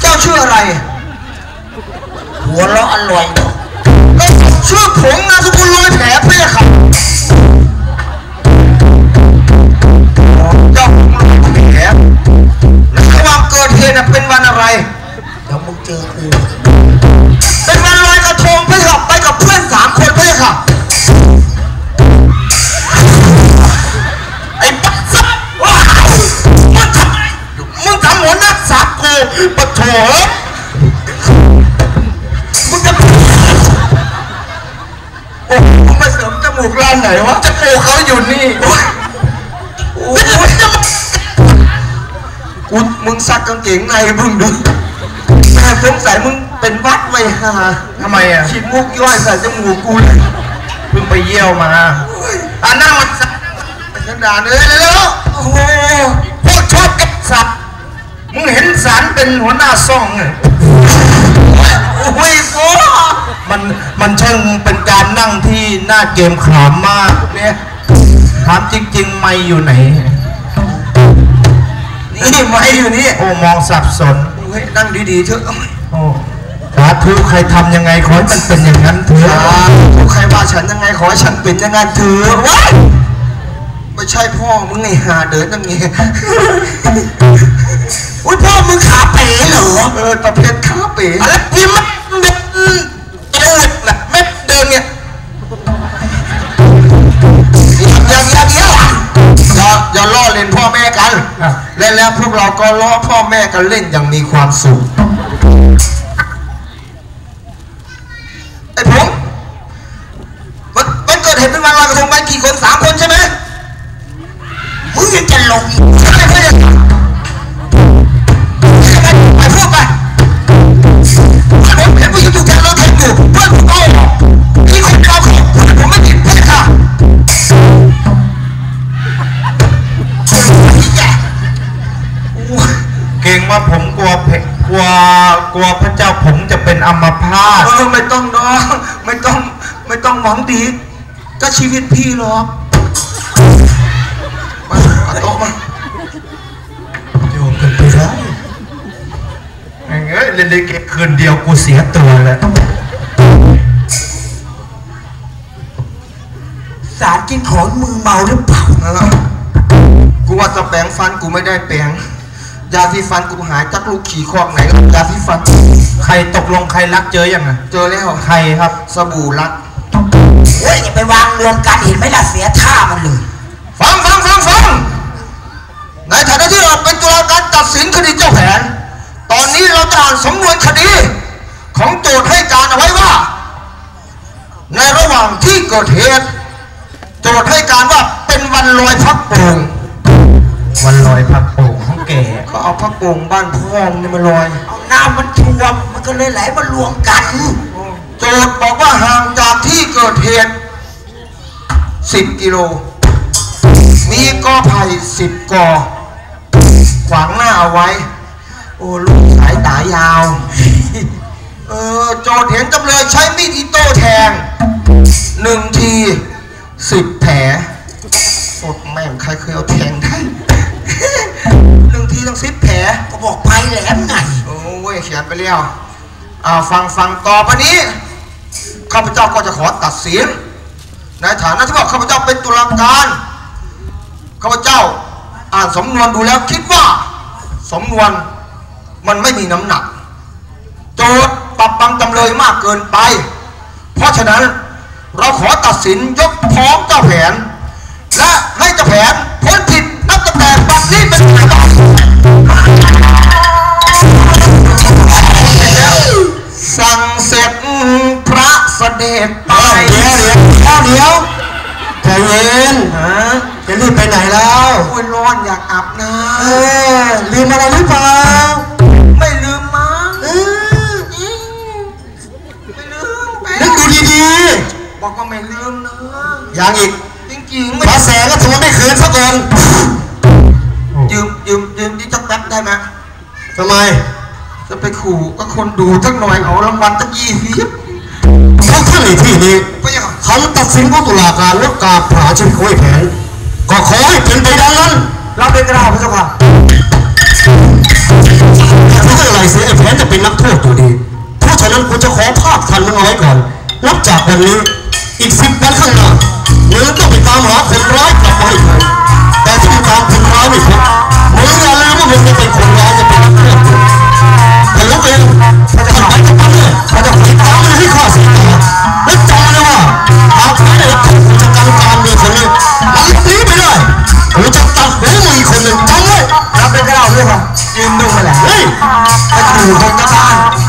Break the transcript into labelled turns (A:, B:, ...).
A: เจ้าชื่ออะไร
B: หัวเราะอร่อยเอะ
A: ก็ชื่อผงนามสกุลลอยแผลเพี่ครับเจ้าผงลอยแผลแล้วระหว่างเกิดเหตุน่ะเป็นวันอะไร
B: เดี๋ยวมึงเจอกู
A: เป็นวันลอยกระทงพี่ครับไป ปะโถมึงจะโอ้โหมึงมาเสริมจมูกร้านไหนวะจมูกเขาอยู่นี่โอ้ยโอ้ยกูมึงซักกางเกงในมึงดูแม่สงสัยมึงเป็นวัดไว้ห่า
C: ทำไมอะ
A: ฉีดมุกย่อยใส่จมูกกูเลย
C: เพิ่งไปเยี่ยวมา
A: อ่านั่งมันสักสันดานเลยเลยแล้วโอ้ เป็
C: นหัวหน้าซ่องไง
A: โอ้ยโอ้
C: มันมันช่างเป็นการนั่งที่หน้าเกมขามมาก
A: เนี่ย
C: ถามจริง ๆ ไม่อยู่ไหน
A: นี่ไม่อยู่นี่
C: โอ้มองสับสน
A: เฮ้ยนั่งดีๆเถอะ
C: โอ้สาธุใครทำยังไงขอให้มันเป็นอย่างนั้นเถอะ
A: ทุกใครว่าฉันยังไงขอให้ฉันเป็นอยังไงเถอะว้ายไม่ใช่พ่อมึงไงหาเดินตั้งไง
B: อุ้ยพ่อมึง ขาเป๋เหรอ
A: เออตะเพียนขาเป๋
B: อะไรพี่มันเด็ก
A: เอวน่ะแม่เดินเนี่ยอย่าอย่าอย่าอย่าอย่าล้อเล่นพ่อแม่กันและแล้วพวกเราก็ล้อพ่อแม่กันเล่นอย่างมีความสุขไอ้ผมวันวันเกิดเหตุเป็นวันลอยกระทงไปกี่คนสามคนใช่ไหม
B: มึงยังจะลงอีก
A: ใช่เพื่อ
C: ว่าผมกลัวเพกลัวกลัวพระเจ้าผมจะเป็นอัมพาต
A: เออไม่ต้องดองไม่ต้องไม่ต้องหวังดี ก็ชีวิตพี่หรอกมาเอาโต๊ะมา
C: โยมกันไปได้เอ้ยเล่นลิเกคืนเดียวกูเสียตัวแล้ว
B: สารกินของมือเมาหรือเปล่า
A: เออกูว่าจะแปรงฟันกูไม่ได้แปรง ยาสีฟันกูหายจากลูกขี่คอกไหนยาสีฟัน
C: ใครตกลงใครรักเจอยังไง
A: เจอแล้ว
C: ใครครับ
A: สบู่รัก
B: เฮ้ยอย่าไปวางรวมกันเห็นไหมล่ะเสียท่ามันเลย
A: ฟังฟังฟังฟังในฐานะที่เราเป็นตุลาการตัดสินคดีเจ้าแผน ตอนนี้เราจะอ่านสำนวนคดี ของโจทย์ให้การเอาไว้ว่า ในระหว่างที่เกิดเหตุ โจทย์ให้การว่าเป็นวันลอยพักโป่ง
C: วันลอยพักโป่งของแก
A: ก็เอาพักโป่งบ้านพ่อมงนี่มาลอย
B: เอาน้ำมันท่วมมันก็เลยไหลมารวมกัน
A: โจทย์บอกว่าห่างจากที่เกิดเหตุ10กิโล มีกอไผ่10กอขวางหน้าเอาไว้ โอ้ลูกสายตายาว เออโจทย์เห็นจำเลยใช้มีดอิโต้แทงหนึ่งทีสิบแผลสดแม่งใครเคยเอาแทงได้ บ
B: อกไปแหลมไง
A: โอ้ยเขียนไปแล้วอ่าฟังฟังต่อไปนี้ข้าพเจ้าก็จะขอตัดสินในฐานะที่ว่าข้าพเจ้าเป็นตุลาการข้าพเจ้าอ่านสำนวนดูแล้วคิดว่าสำนวนมันไม่มีน้ำหนัก โจทย์ปรับปรังจำเลยมากเกินไป เพราะฉะนั้นเราขอตัดสินยกฟ้องเจ้าแผน และให้เจ้าแผนพ้นผิดนับตั้งแต่บัดนี้เป็นต้นไป
B: นะ ทำไม
A: จะไปขู่ก็คนดูทั้งหน่อยเอารางวัลตั้งยี่สิบ
B: เขาขึ้านในที่นี้คำตัดสินผู้ตุลาการและกาผาชีวิตของไอ้แผนก็ขอให้เป็นไปดังนั้น
A: เราเป็นกระดาษพระเจ้าค่ะ
D: รู้อะไรเสียไอ้แผนจะเป็นนักโทษตัวดีเพราะฉะนั้นคุณจะขอภาพทันมันเอาไว้ก่อนนับจากวันนี้อีกสิบวันข้างหน้าเนื้อต้องไปตามหาคนร้ายกลับมาอีกแต่ที่ตามคน
E: ร้ายไม่พบ คน